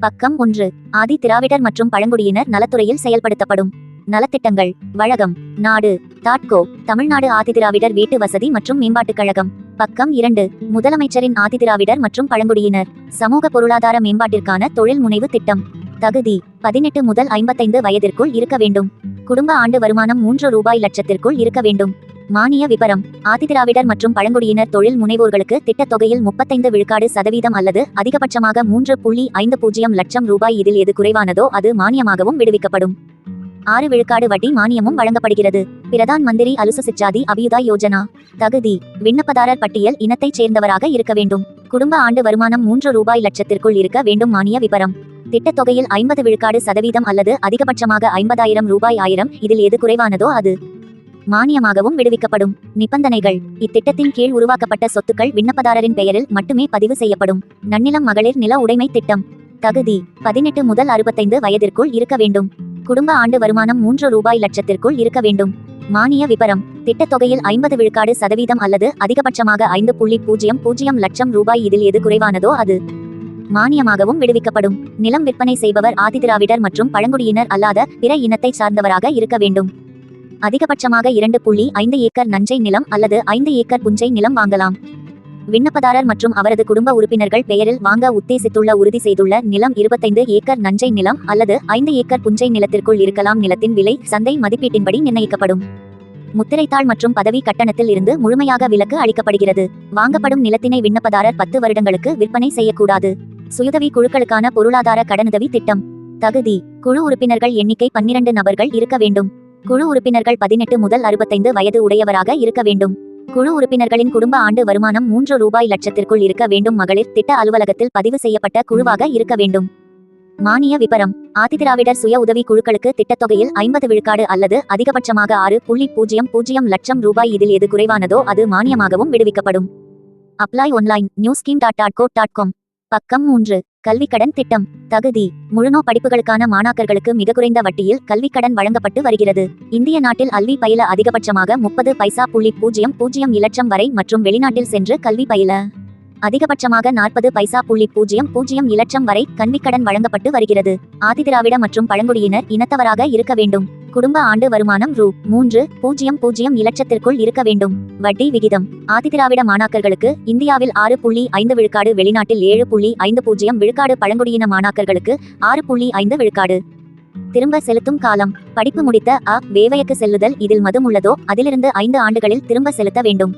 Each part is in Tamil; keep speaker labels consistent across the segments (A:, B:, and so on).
A: பக்கம் ஒன்று ஆதி திராவிடர் மற்றும் பழங்குடியினர் நலத்துறையில் செயல்படுத்தப்படும். நலத்திட்டங்கள் வழகம் நாடு தாட்கோ தமிழ்நாடு ஆதிதிராவிடர் வீட்டு வசதி மற்றும் மேம்பாட்டுக் கழகம். பக்கம் இரண்டு முதலமைச்சரின் ஆதிதிராவிடர் மற்றும் பழங்குடியினர் சமூக பொருளாதார மேம்பாட்டிற்கான தொழில் முனைவு திட்டம். தகுதி பதினெட்டு முதல் ஐம்பத்தைந்து வயதிற்குள் இருக்க வேண்டும். குடும்ப ஆண்டு வருமானம் மூன்று ரூபாய் லட்சத்திற்குள் இருக்க வேண்டும். மானிய விபரம். ஆதிதிராவிடர் மற்றும் பழங்குடியினர் தொழில் முனைவோர்களுக்கு திட்டத் தொகையில் முப்பத்தைந்து விழுக்காடு சதவீதம் அல்லது அதிகபட்சமாக மூன்று புள்ளி ஐந்து பூஜ்ஜியம் லட்சம் ரூபாய் இதில் எது குறைவானதோ அது மானியமாகவும் விடுவிக்கப்படும். ஆறு விழுக்காடு வட்டி மானியமும் வழங்கப்படுகிறது. பிரதான் மந்திரி அலுசு சிச்சாதி அபியுதா யோஜனா. தகுதி. விண்ணப்பதாரர் பட்டியல் இனத்தைச் சேர்ந்தவராக இருக்க வேண்டும். குடும்ப ஆண்டு வருமானம் மூன்று ரூபாய் லட்சத்திற்குள் இருக்க வேண்டும் மானிய விபரம். திட்டத் தொகையில் ஐம்பது விழுக்காடு சதவீதம் அல்லது அதிகபட்சமாக ஐம்பதாயிரம் ரூபாய் ஆயிரம் இதில் எது குறைவானதோ அது. மானியமாகவும் விடுவிக்கப்படும். நிபந்தனைகள். இத்திட்டத்தின் கீழ் உருவாக்கப்பட்ட சொத்துக்கள் விண்ணப்பதாரரின் பெயரில் மட்டுமே பதிவு செய்யப்படும். நன்னிலம் மகளிர் நில உடைமை திட்டம். தகுதி. பதினெட்டு முதல் அறுபத்தைந்து வயதிற்குள் இருக்க வேண்டும். குடும்ப ஆண்டு வருமானம் மூன்று ரூபாய் லட்சத்திற்குள் இருக்க வேண்டும். மானிய விபரம். திட்டத் தொகையில் ஐம்பது விழுக்காடு சதவீதம் அல்லது அதிகபட்சமாக ஐந்து புள்ளி பூஜ்ஜியம் பூஜ்ஜியம் லட்சம் ரூபாய் இதில் எது குறைவானதோ அது. மானியமாகவும் விடுவிக்கப்படும். நிலம் விற்பனை செய்பவர் ஆதிதிராவிடர் மற்றும் பழங்குடியினர் அல்லாத பிற இனத்தை சார்ந்தவராக இருக்க வேண்டும். அதிகபட்சமாக இரண்டு புள்ளி ஐந்து ஏக்கர் நஞ்சை நிலம் அல்லது ஐந்து ஏக்கர் புஞ்சை நிலம் வாங்கலாம். விண்ணப்பதாரர் மற்றும் அவரது குடும்ப உறுப்பினர்கள் பெயரில் வாங்க உத்தேசித்துள்ள உறுதி செய்துள்ள நிலம் இருபத்தைந்து ஏக்கர் நஞ்சை நிலம் அல்லது ஐந்து ஏக்கர் புஞ்சை நிலத்திற்குள் இருக்கலாம் நிலத்தின் விலை சந்தை மதிப்பீட்டின்படி நிர்ணயிக்கப்படும். முத்திரைத்தாள் மற்றும் பதவி கட்டணத்தில் இருந்து முழுமையாக விலக்கு அளிக்கப்படுகிறது. வாங்கப்படும் நிலத்தினை விண்ணப்பதாரர் பத்து வருடங்களுக்கு விற்பனை செய்யக்கூடாது. சுயதவி குழுக்களுக்கான பொருளாதார கடனுதவி திட்டம். தகுதி. குழு உறுப்பினர்கள் எண்ணிக்கை பன்னிரண்டு நபர்கள் இருக்க வேண்டும். குழு உறுப்பினர்கள் பதினெட்டு முதல் அறுபத்தைந்து வயது உடையவராக இருக்க வேண்டும். குழு உறுப்பினர்களின் குடும்ப ஆண்டு வருமானம் மூன்று ரூபாய் லட்சத்திற்குள் இருக்க வேண்டும். மகளிர் திட்ட அலுவலகத்தில் பதிவு செய்யப்பட்ட குழுவாக இருக்க வேண்டும். மானிய விபரம். ஆதிதிராவிடர் சுய உதவி குழுக்களுக்கு திட்டத்தொகையில் ஐம்பது விழுக்காடு அல்லது அதிகபட்சமாக ஆறு புள்ளி பூஜ்ஜியம் பூஜ்ஜியம் லட்சம் ரூபாய். இதில் எது குறைவானதோ அது மானியமாகவும் விடுவிக்கப்படும். Apply online news scheme dot dot code dot com பக்கம் மூன்று கல்விக்கடன் திட்டம். தகுதி முழுநோ படிப்புகளுக்கான மாணாக்கர்களுக்கு மிக குறைந்த வட்டியில் கல்விக்கடன் வழங்கப்பட்டு வருகிறது. இந்திய நாட்டில் கல்வி பயில அதிகபட்சமாக முப்பது பைசா புள்ளி பூஜ்ஜியம் பூஜ்ஜியம் இலட்சம் வரை மற்றும் வெளிநாட்டில் சென்று கல்வி பயில அதிகபட்சமாக நாற்பது பைசா புள்ளி பூஜ்ஜியம் பூஜ்ஜியம் இலட்சம் வரை கல்விக்கடன் வழங்கப்பட்டு வருகிறது. ஆதிதிராவிட மற்றும் பழங்குடியினர் இனத்தவராக இருக்க வேண்டும். குடும்ப ஆண்டு வருமானம் ரூ. மூன்று பூஜ்ஜியம் பூஜ்ஜியம் இலட்சத்திற்குள் இருக்க வேண்டும். வட்டி விகிதம். ஆதிதிராவிட மாணாக்கர்களுக்கு இந்தியாவில் ஆறு புள்ளி ஐந்து விழுக்காடு வெளிநாட்டில் ஏழு புள்ளி ஐந்து பூஜ்ஜியம் விழுக்காடு பழங்குடியின மாணாக்கர்களுக்கு ஆறு புள்ளி ஐந்து விழுக்காடு. திரும்ப செலுத்தும் காலம். படிப்பு முடித்த அ. வேவையக்கு செல்லுதல் இதில் மதும் உள்ளதோ அதிலிருந்து ஐந்து ஆண்டுகளில் திரும்ப செலுத்த வேண்டும்.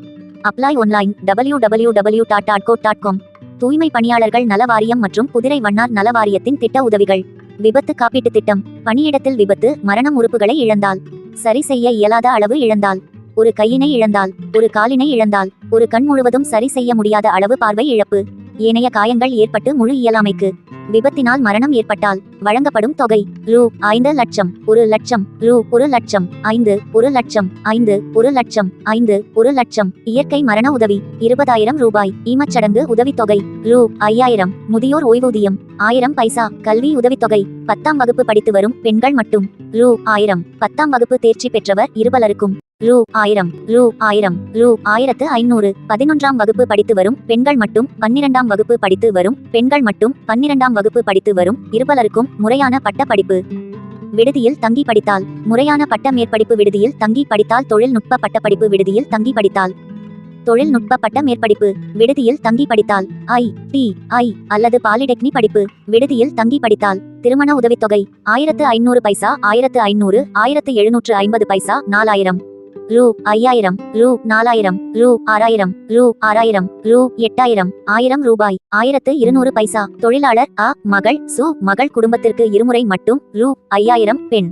A: Apply online W W W dot dot code dot com தூய்மை பணியாளர்கள் நல வாரியம் மற்றும் குதிரை வண்ணார் நல வாரியத்தின் திட்ட உதவிகள். விபத்து காப்பீட்டு திட்டம். பணியிடத்தில் விபத்து மரணம் உறுப்புகளை இழந்தால். சரி செய்ய இயலாத அளவு இழந்தால். ஒரு கையினை இழந்தால். ஒரு காலினை இழந்தால். ஒரு கண் முழுவதும் சரி செய்ய முடியாத அளவு பார்வை இழப்பு. ஏனைய காயங்கள் ஏற்பட்டு முழு இயலாமைக்கு. விபத்தினால் மரணம் ஏற்பட்டால் வழங்கப்படும் தொகை ரூ. ஐந்து லட்சம் ஒரு லட்சம் ரூ. ஒரு லட்சம் ஐந்து. ஒரு லட்சம் ஐந்து. ஒரு லட்சம் ஐந்து. ஒரு லட்சம் இயற்கை மரண உதவி இருபதாயிரம் ரூபாய். ஈமச்சடங்கு உதவித்தொகை ரூ. ஐயாயிரம் முதியோர் ஓய்வூதியம் ஆயிரம் பைசா. கல்வி உதவித்தொகை பத்தாம் வகுப்பு படித்து வரும் பெண்கள் மட்டும் ரூ. ஆயிரம் பத்தாம் வகுப்பு தேர்ச்சி பெற்றவர் இருபலருக்கும். ரூ ஆயிரம் ரூ ஆயிரம் ரூ ஆயிரத்து ஐநூறு பதினொன்றாம் வகுப்பு படித்து வரும் பெண்கள் மட்டும் பன்னிரெண்டாம் வகுப்பு படித்து வரும் பெண்கள் மட்டும் பன்னிரெண்டாம் வகுப்பு படித்து வரும் இருபலருக்கும் முறையான பட்ட படிப்பு விடுதியில் தங்கி படித்தால் முறையான பட்ட மேற்படிப்பு விடுதியில் தங்கி படித்தால் தொழில்நுட்ப பட்டப்படிப்பு விடுதியில் தங்கி படித்தால் தொழில்நுட்ப பட்ட மேற்படிப்பு விடுதியில் தங்கி படித்தால் ஐ டி ஐ அல்லது பாலிடெக்னி படிப்பு விடுதியில் தங்கி படித்தால் திருமண உதவித்தொகை ஆயிரத்து ஐநூறு பைசா ஆயிரத்து ஐநூறு ஆயிரத்து எழுநூற்று ஐம்பது பைசா நாலாயிரம். ரூ ஐயாயிரம் ரூ நாலாயிரம் ரூ ஆறாயிரம் ரூ ஆறாயிரம் ரூ எட்டாயிரம் ஆயிரம் ரூபாய் ஆயிரத்து இருநூறு பைசா. தொழிலாளர் அ மகள் சு மகள் குடும்பத்திற்கு இருமுறை மட்டும் ரூ ஐயாயிரம் பெண்.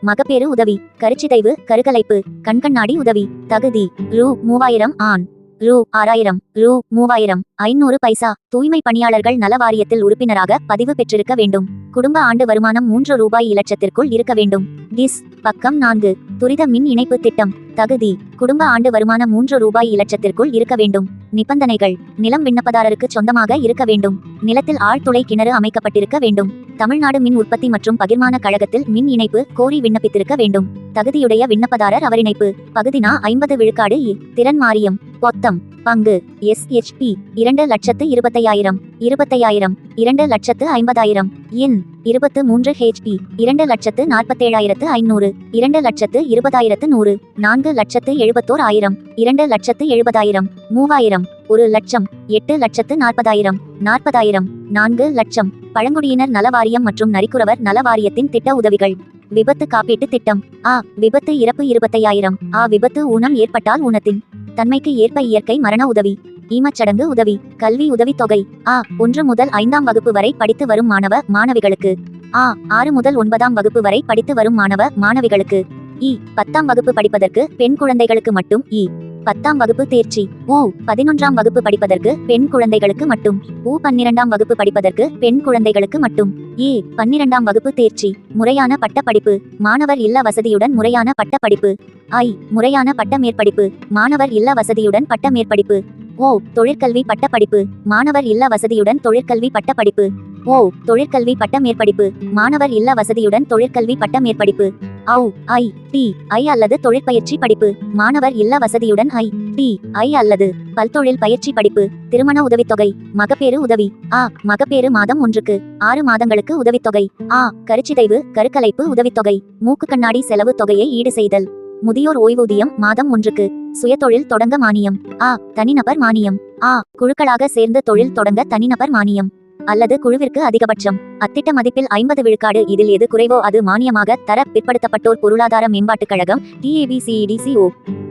A: மகப்பேறு உதவி கருச்சிதைவு கருக்கலைப்பு கண்கண்ணாடி உதவி தகுதி ரூ மூவாயிரம் ஆண். ரூ ஆறாயிரம் ரூ மூவாயிரம் ஐநூறு பைசா தூய்மை பணியாளர்கள் நல வாரியத்தில் உறுப்பினராக பதிவு பெற்றிருக்க வேண்டும். குடும்ப ஆண்டு வருமானம் மூன்று ரூபாய் இலட்சத்திற்குள் இருக்க வேண்டும். டிஸ் பக்கம் நான்கு துரித மின் இணைப்பு திட்டம் தகுதி குடும்ப ஆண்டு வருமானம் மூன்று ரூபாய் இலட்சத்திற்குள் இருக்க வேண்டும். நிபந்தனைகள் நிலம் விண்ணப்பதாரருக்கு சொந்தமாக இருக்க வேண்டும். நிலத்தில் ஆழ்துளை கிணறு அமைக்கப்பட்டிருக்க வேண்டும். தமிழ்நாடு மின் உற்பத்தி மற்றும் பகிர்மான கழகத்தில் மின் இணைப்பு கோரி விண்ணப்பித்திருக்க வேண்டும். தகுதியுடைய விண்ணப்பதாரர் அவர் இணைப்பு பகுதினா ஐம்பது விழுக்காடு திறன் மாரியம் மொத்தம் பங்கு எஸ்ஹெச்பி இரண்டு லட்சத்து இருபத்தையாயிரம் இருபத்தையாயிரம் இரண்டு லட்சத்து ஐம்பதாயிரம் இன் இருபத்து மூன்று ஹெச்பி இரண்டு லட்சத்து நாற்பத்தேழாயிரத்து ஐநூறு இரண்டு லட்சத்து இருபதாயிரத்து நூறு நான்கு லட்சத்து எழுபத்தோர் ஆயிரம் இரண்டு லட்சத்து எழுபதாயிரம் மூவாயிரம் ஒரு லட்சம் எட்டு லட்சத்து நாற்பதாயிரம் நாற்பதாயிரம் நான்கு லட்சம். பழங்குடியினர் நல வாரியம் மற்றும் நரிக்குறவர் நல வாரியத்தின் திட்ட உதவிகள். விபத்து காப்பீட்டு திட்டம். ஆ விபத்து இறப்பு இருபத்தையாயிரம். ஆ விபத்து ஊனம் ஏற்பட்டால் ஊனத்தின். தன்மைக்கு ஏற்ப இயற்கை மரண உதவி. ஈமச்சடங்கு உதவி. கல்வி உதவி தொகை. ஆ ஒன்று முதல் ஐந்தாம் வகுப்பு வரை படித்து வரும் மாணவ மாணவிகளுக்கு. ஆ ஆறு முதல் ஒன்பதாம் வகுப்பு வரை படித்து வரும் மாணவ மாணவிகளுக்கு. இ. பத்தாம் வகுப்பு படிப்பதற்கு பெண் குழந்தைகளுக்கு மட்டும் இ. பத்தாம் வகுப்பு தேர்ச்சி. ஊ பதினொன்றாம் வகுப்பு படிப்பதற்கு பெண் குழந்தைகளுக்கு மட்டும். ஊ பன்னிரெண்டாம் வகுப்பு படிப்பதற்கு பெண் குழந்தைகளுக்கு மட்டும். ஏ. பன்னிரெண்டாம் வகுப்பு தேர்ச்சி. முறையான பட்டப்படிப்பு. மாணவர் இல்ல வசதியுடன் முறையான பட்டப்படிப்பு. ஐ. முறையான பட்ட மேற்படிப்பு மாணவர் இல்ல வசதியுடன் பட்ட மேற்படிப்பு ஓ. தொழிற்கல்வி பட்டப்படிப்பு. மாணவர் இல்ல வசதியுடன் தொழிற்கல்வி பட்டப்படிப்பு. ஓ. தொழிற்கல்வி பட்ட மேற்படிப்பு மாணவர் இல்ல வசதியுடன் தொழிற்கல்வி பட்ட மேற்படிப்பு அவு ஐ டி ஐ அல்லது தொழிற்பயிற்சி படிப்பு. மாணவர் இல்ல வசதியுடன் ஐ டி ஐ அல்லது பல்தொழில் பயிற்சி படிப்பு. திருமண உதவித்தொகை மகப்பேறு உதவி. ஆ மகப்பேறு மாதம் ஒன்றுக்கு. ஆறு மாதங்களுக்கு உதவித்தொகை. ஆ கருச்சிதைவு கருக்கலைப்பு உதவித்தொகை. மூக்கு கண்ணாடி செலவு தொகையை ஈடு செய்தல். முதியோர் ஓய்வூதியம் மாதம் ஒன்றுக்கு. சுயதொழில் தொடங்க மானியம். ஆ தனிநபர் மானியம். ஆ குழுக்களாக சேர்ந்து தொழில் தொடங்க தனிநபர் மானியம். அல்லது குழுவிற்கு அதிகபட்சம். அத்திட்ட மதிப்பில் ஐம்பது விழுக்காடு இதில் எது குறைவோ அது மானியமாக தர பிற்படுத்தப்பட்டோர் பொருளாதார மேம்பாட்டுக் கழகம் டிஏபிசிஇடிசிஓ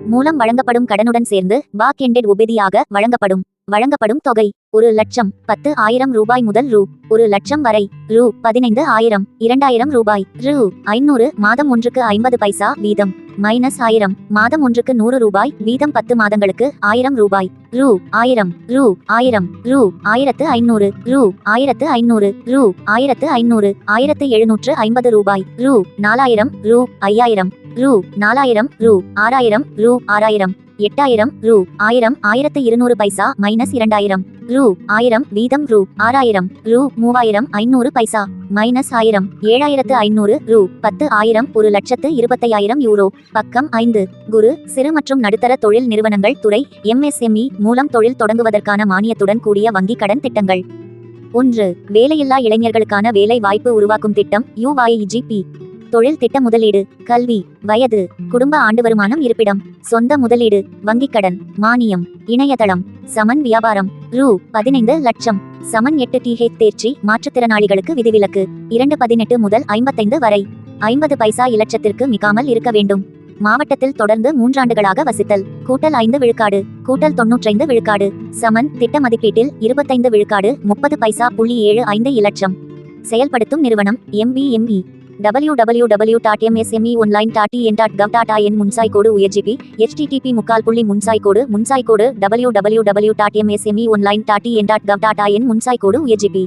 A: மூலம் வழங்கப்படும் கடனுடன் சேர்ந்து வாக் எண்டெட் உபதியாக வழங்கப்படும். வழங்கப்படும் தொகை. ஒரு லட்சம் பத்து ஆயிரம் ரூபாய் முதல் ரூ. ஒரு லட்சம் வரை. ரூ பதினைந்து ஆயிரம் இரண்டாயிரம் ரூபாய். ரூ ஐநூறு மாதம் ஒன்றுக்கு ஐம்பது பைசா வீதம். மைனஸ் ஆயிரம் மாதம் ஒன்றுக்கு நூறு ரூபாய். வீதம் பத்து மாதங்களுக்கு ஆயிரம் ரூபாய். ரூ ஆயிரம் ரூ ஆயிரம் ரூ ஆயிரத்து ஐநூறு ரூ ஆயிரத்து ஐநூறு ரூ ஆயிரத்து ஐநூறு ஆயிரத்து எழுநூற்று ஐம்பது ரூபாய். ரூ நாலாயிரம் ரூ ஐயாயிரம் ரூ நாலாயிரம் ரூ ஆறாயிரம் ரூ ஆறாயிரம். எட்டாயிரம் ரூ. ஆயிரம் ஆயிரத்து இருநூறு பைசா மைனஸ் இரண்டாயிரம். ரூ. ஆயிரம் வீதம் ரூ. ஆறாயிரம். ரூ. மூவாயிரம் ஐநூறு பைசா மைனஸ் ஆயிரம். ஏழாயிரத்து ஐநூறு ரூ. பத்து ஆயிரம் ஒரு லட்சத்து இருபத்தையாயிரம் யூரோ. பக்கம் ஐந்து. குரு சிறு மற்றும் நடுத்தர தொழில் நிறுவனங்கள் துறை எம்எஸ்எம்இ மூலம் தொழில் தொடங்குவதற்கான மானியத்துடன் கூடிய வங்கி கடன் திட்டங்கள். ஒன்று வேலையில்லா இளைஞர்களுக்கான வேலை வாய்ப்பு உருவாக்கும் திட்டம் யுவாய்ஜிபி. தொழில் திட்ட முதலீடு கல்வி வயது குடும்ப ஆண்டு வருமானம் இருப்பிடம். சொந்த முதலீடு வங்கிக் கடன் மானியம் இணையதளம் சமன் வியாபாரம் ரூ. பதினைந்து லட்சம். சமன் எட்டு டிஹெச் தேர்ச்சி மாற்றுத்திறனாளிகளுக்கு விதிவிலக்கு. இரண்டு பதினெட்டு முதல் ஐம்பத்தைந்து வரை. ஐம்பது பைசா இலட்சத்திற்கு மிகாமல் இருக்க வேண்டும். மாவட்டத்தில் தொடர்ந்து மூன்றாண்டுகளாக வசித்தல். கூட்டல் ஐந்து விழுக்காடு கூட்டல் தொன்னூற்றைந்து விழுக்காடு. சமன் திட்ட மதிப்பீட்டில் இருபத்தைந்து விழுக்காடு முப்பது பைசா புள்ளி ஏழு ஐந்து இலட்சம். செயல்படுத்தும் நிறுவனம் MPME W W W dot MSME online dot EN dot gov dot IN முன்சாய் கோடு உயர்ஜிபி ஹெச்டிடிபி முக்கால் புள்ளி முன்சாய் கோடு முன்சாய் கோடு W W W dot MSME online dot EN dot gov dot IN முன்சாய் கோடு உயர்ஜிபி.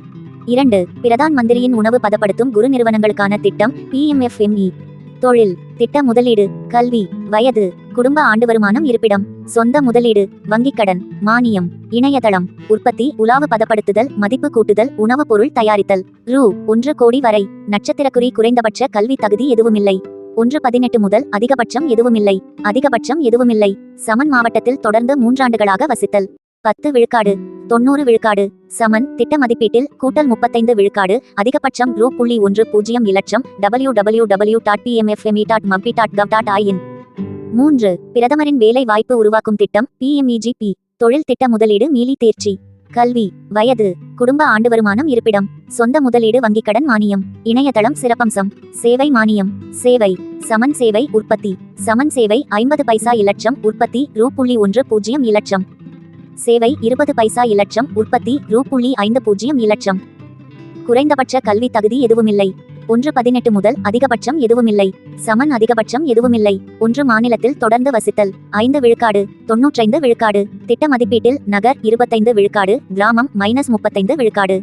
A: இரண்டு பிரதான் மந்திரியின் உணவு பதப்படுத்தும் குறு நிறுவனங்களுக்கான திட்டம் பிஎம்எஃப்எம்இ தொழில் திட்ட முதலீடு கல்வி வயது குடும்ப ஆண்டு வருமானம் இருப்பிடம். சொந்த முதலீடு வங்கிக் கடன் மானியம் இணையதளம் உற்பத்தி உலாவு பதப்படுத்துதல் மதிப்பு கூட்டுதல் உணவுப் பொருள் தயாரித்தல். ரூ. ஒன்று கோடி வரை. நட்சத்திரக்குறி குறைந்தபட்ச கல்வி தகுதி எதுவுமில்லை. ஒன்று பதினெட்டு முதல் அதிகபட்சம் எதுவுமில்லை. அதிகபட்சம் எதுவுமில்லை. சமன் மாவட்டத்தில் தொடர்ந்து மூன்றாண்டுகளாக வசித்தல். பத்து விழுக்காடு. தொண்ணூறு விழுக்காடு. சமன் திட்ட மதிப்பீட்டில் கூட்டல் முப்பத்தைந்து விழுக்காடு அதிகபட்சம் ரூ புள்ளி ஒன்று பூஜ்ஜியம் இலட்சம் W W W dot PMFME dot MOFPI dot gov dot IN மூன்று பிரதமரின் வேலை வாய்ப்பு உருவாக்கும் திட்டம் பிஎம்இஜிபி தொழில் திட்ட முதலீடு மீளி தேர்ச்சி. கல்வி வயது குடும்ப ஆண்டு வருமானம் இருப்பிடம் சொந்த முதலீடு வங்கிக் கடன் மானியம் இணையதளம் சிறப்பம்சம் சேவை மானியம் சேவை சமன் சேவை உற்பத்தி சமன் சேவை ஐம்பது பைசா இலட்சம் உற்பத்தி ரூ புள்ளி ஒன்று பூஜ்ஜியம் இலட்சம். சேவை இருபது பைசா இலட்சம் உற்பத்தி ரூ. புள்ளி ஐந்து பூஜ்ஜியம் இலட்சம். குறைந்தபட்ச கல்வி தகுதி எதுவுமில்லை. ஒன்று பதினெட்டு முதல் அதிகபட்சம் எதுவுமில்லை. சமன் அதிகபட்சம் எதுவுமில்லை. ஒன்று மாநிலத்தில் தொடர்ந்து வசித்தல். ஐந்து விழுக்காடு தொன்னூற்றைந்து விழுக்காடு. திட்ட மதிப்பீட்டில் நகர் இருபத்தைந்து விழுக்காடு கிராமம் மைனஸ் முப்பத்தைந்து விழுக்காடு.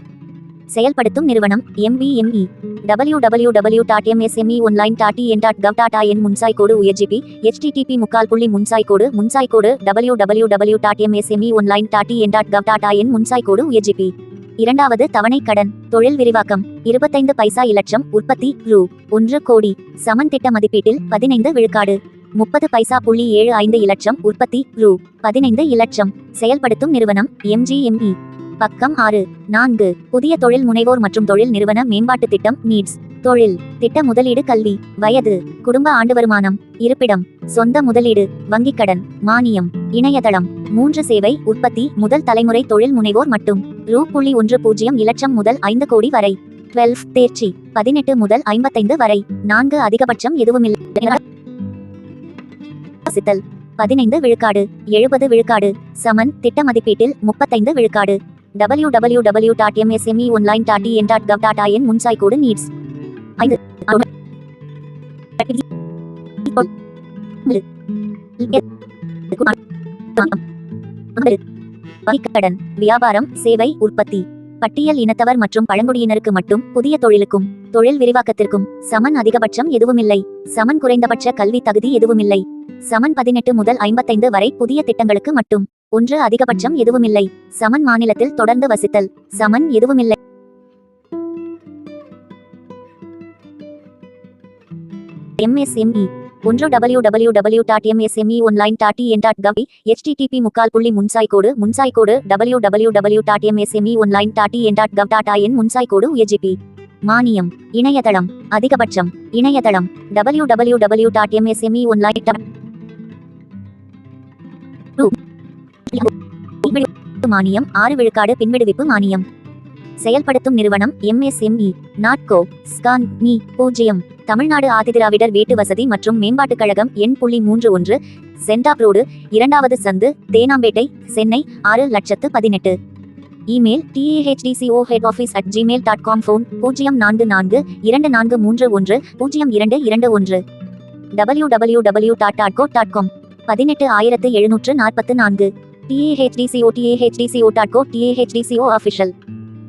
A: செயல்படுத்தும் நிறுவனம் MPME W W W dot MSME online dot N dot gov dot IN முன்சாய் கோடு உயர்ஜிபி. ஹெச்டிடிபி முக்கால் புள்ளி முன்சாய் கோடு முன்சாய் கோடு W W W dot MSME online dot N dot gov dot IN முன்சாய் கோடு உயர்ஜிபி. இரண்டாவது தவணை கடன் தொழில் விரிவாக்கம் இருபத்தைந்து பைசா இலட்சம் உற்பத்தி ரூ. ஒன்று கோடி. சமன் திட்ட மதிப்பீட்டில் பதினைந்து விழுக்காடு. முப்பது பைசா புள்ளி ஏழு ஐந்து இலட்சம் உற்பத்தி ரூ. பதினைந்து இலட்சம். செயல்படுத்தும் நிறுவனம் எம்ஜிஎம்இ பக்கம் ஆறு. நான்கு. புதிய தொழில் முனைவோர் மற்றும் தொழில் நிறுவன மேம்பாட்டு திட்டம் நீட்ஸ். தொழில். திட்ட முதலீடு கல்வி. வயது. குடும்ப ஆண்டு வருமானம். இருப்பிடம். சொந்த முதலீடு. வங்கிக் கடன். மானியம். இணையதளம். மூன்று சேவை உற்பத்தி முதல் தலைமுறை தொழில் முனைவோர் மட்டும். ரூ. புள்ளி ஒன்று பூஜ்ஜியம் இலட்சம் முதல் ஐந்து கோடி வரை. டுவெல்வ் தேர்ச்சி. பதினெட்டு முதல் ஐம்பத்தைந்து வரை. நான்கு அதிகபட்சம் எதுவுமில்லை. பதினைந்து விழுக்காடு. எழுபது விழுக்காடு. சமன். திட்ட மதிப்பீட்டில் முப்பத்தைந்து விழுக்காடு. W W W dot MSME online dot N dot gov dot IN முன்சாய் கோடு நீட்ஸ் ஐந்து. கடன் வியாபாரம் சேவை உற்பத்தி பட்டியல் இனத்தவர் மற்றும் பழங்குடியினருக்கு மட்டும் புதிய தொழிலுக்கும் தொழில் விரிவாக்கத்திற்கும் சமன் அதிகபட்சம் எதுவுமில்லை. சமன் குறைந்தபட்ச கல்வி தகுதி எதுவுமில்லை. சமன் பதினெட்டு முதல் ஐம்பத்தைந்து வரை புதிய திட்டங்களுக்கு மட்டும். ஒன்று அதிகபட்சம் எதுவுமில்லை. சமன் மாநிலத்தில் தொடர்ந்து வசித்தல். சமன் எதுவுமில்லை. எம்எஸ்எம்இ ஒன்று W W W dot MSME online dot EN dot gov HTTP முக்கால் புள்ளி முன்சாய் கோடு முன்சாய் கோடு W W W dot MSME online dot EN dot gov dot IN முன்சாய் கோடு உயர்ஜிபி மானியம் இணையதளம் அதிகபட்சம் இணையதளம் W W W dot MSME online மானியம் ஆறு விழுக்காடு பின்விடுவிப்பு மானியம். செயல்படுத்தும் நிறுவனம் எம்எஸ்எம்இ நாட்கோ ஸ்கான் மீ பூஜ்ஜியம். தமிழ்நாடு ஆதிதிராவிடர் வீட்டு வசதி மற்றும் மேம்பாட்டுக் கழகம் எண் புள்ளி மூன்று ஒன்று சென்டாப் ரோடு இரண்டாவது சந்து தேனாம்பேட்டை சென்னை ஆறு லட்சத்து பதினெட்டு. Email TAHDCO head office at Gmail dot com phone பூஜ்ஜியம் நான்கு நான்கு இரண்டு நான்கு மூன்று ஒன்று பூஜ்ஜியம் இரண்டு இரண்டு ஒன்று. W W W dot dot co dot com பதினெட்டு ஆயிரத்து எழுநூற்று நாற்பத்து நான்கு. T H D C O T H D C O dot co T H D C O official